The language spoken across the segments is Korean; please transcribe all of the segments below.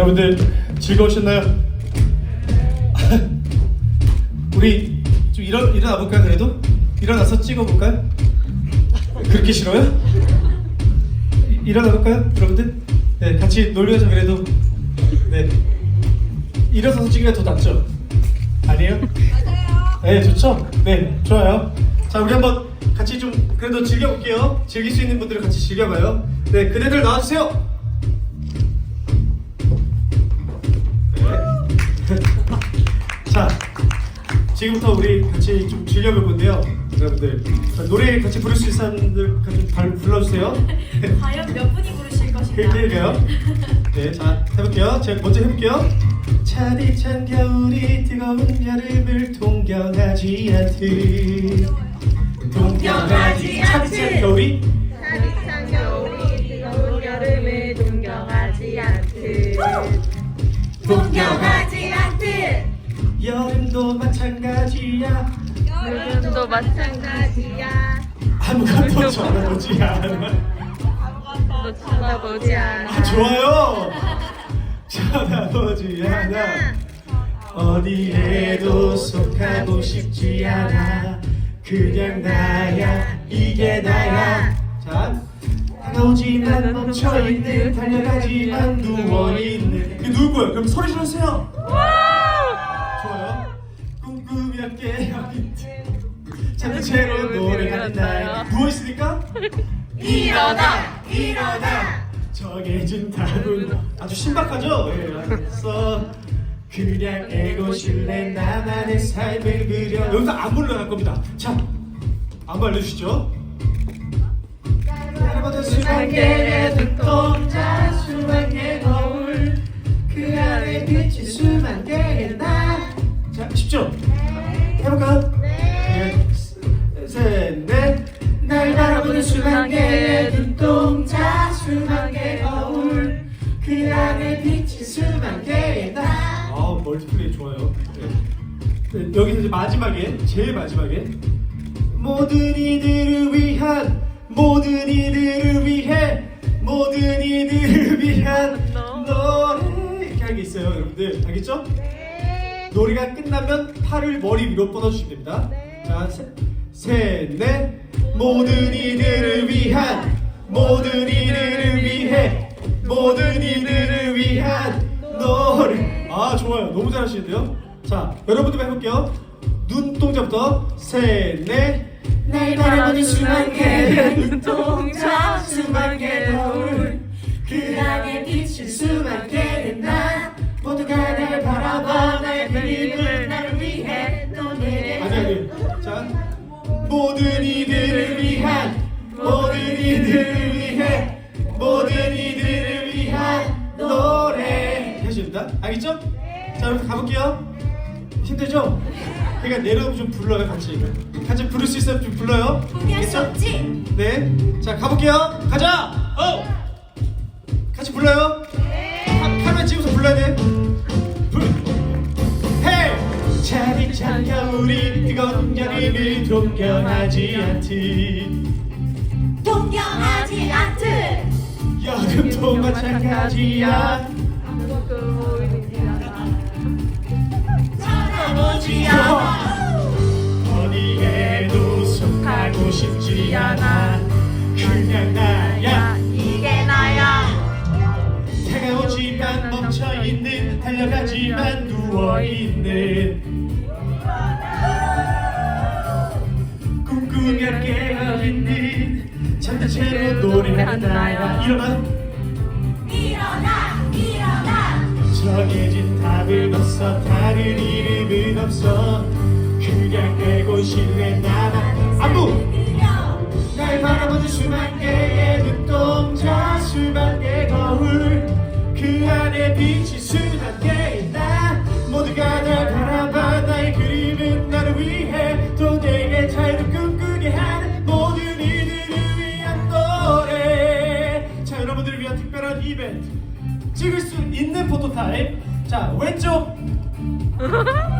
자 여러분들 즐거우셨나요? 우리 좀 일어 일어나 볼까요 그래도 일어나서 찍어 볼까요? 그렇게 싫어요? 이- 일어나 볼까요 여러분들? 네 같이 놀면서 그래도 네 일어서서 찍으면 더 낫죠? 아니에요? 맞아요. 네 좋죠? 네 좋아요. 자 우리 한번 같이 좀 그래도 즐겨볼게요. 즐길 수 있는 분들은 같이 즐겨봐요. 네 그대들 나와주세요. 지금부터 우리 같이 좀 즐겨볼 건데요. 여러분들 자, 노래 같이 부를 수 있는 사람들 같이 발 불러주세요. 과연 몇 분이 부르실 것인가? 그게요. 네, 자 해볼게요. 제가 먼저 해볼게요. 차디찬 겨울이 뜨거운 여름을 동경하지 않듯 동경하지 않듯. 차디찬 겨울이 차디찬 겨울이 뜨거운 여름을 동경하지 않듯 동경하지 여름도 마찬가지야. 여름도 마찬가지야. 아무것도 쳐다보지 않아. 너 쳐다보지 않아. 아, 좋아요. 쳐다보지 않아. 어디에도 속하고 싶지 않아. 그냥 나야 이게 나야. 자 다가오지만 멈춰있는 달려가지만 누워있는. 이게 누구예요? 그럼 소리 질러주세요 깨어있는 잠든 채로 노래하는 날 누워 있으니까? 일어나 일어나. 정해진 답은 아주 신박하죠? 예, 알겠어. 그냥 애고 실래? 나만의 삶을 그려. 여기서 안무를 나갈 겁니다. 자 안무 알려주시죠. 여러분들 수만 개의 눈동자 수만 개의 거울. 그 안에 비친 수만 개의 나자 쉽죠? 날 바라보는 수만 개의 눈동자 수만 개의 거울. 그 안에 비친 수만 개의 나 아 멀티플레이 좋아요. 네. 네, 여기서 이제 마지막에 제일 마지막에. 모든 이들을 위한 모든 이들을 위해 모든 이들을 위한 노래. 이렇게 하는 게 있어요 여러분들. 알겠죠? 노래가 끝나면 팔을 머리 위로 뻗어주시면 됩니다. 자 셋, 넷. 모든 이들을 위한 모든 이들을 위해 모든 이들을 위한 노래. 아 좋아요. 너무 잘하시는데요? 자 여러분들 해볼게요. 눈동자부터 셋넷 날 바라보는 수만 개의 눈동자 수만 개의 거울. 그 안에 비친 수만 개의 나 모두가 날 바라봐 모든 이들을 위한 모든 이들을 위해 모든 이들을 위한 노래. 해줍니다. 알겠죠? 자 여러분 가볼게요. 힘들죠? 그러니까 내려오면 좀 불러요 같이. 같이 부를 수 있으면 좀 불러요. 포기할 수? 없지? 네자 가볼게요. 가자! 어 같이 불러요 여름을 동경하지 않듯. 동경하지 않듯. 여름도 마찬가지야. 아무것도 보이지 않아. 쳐다보지 않아. 어디에도 속하고 싶지 않아. 그냥 나 채로 노래하는 나야 일어나 일어나 일어나. 정해진 답은 없어 다른 이름은 없어 그냥 내고 싶네 나만 안무 이벤트. 찍을 수 있는 포토타임. 자 왼쪽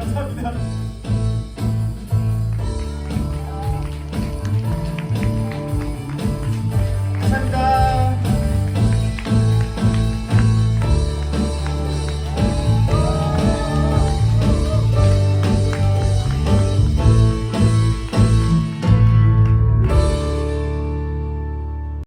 감사합니다.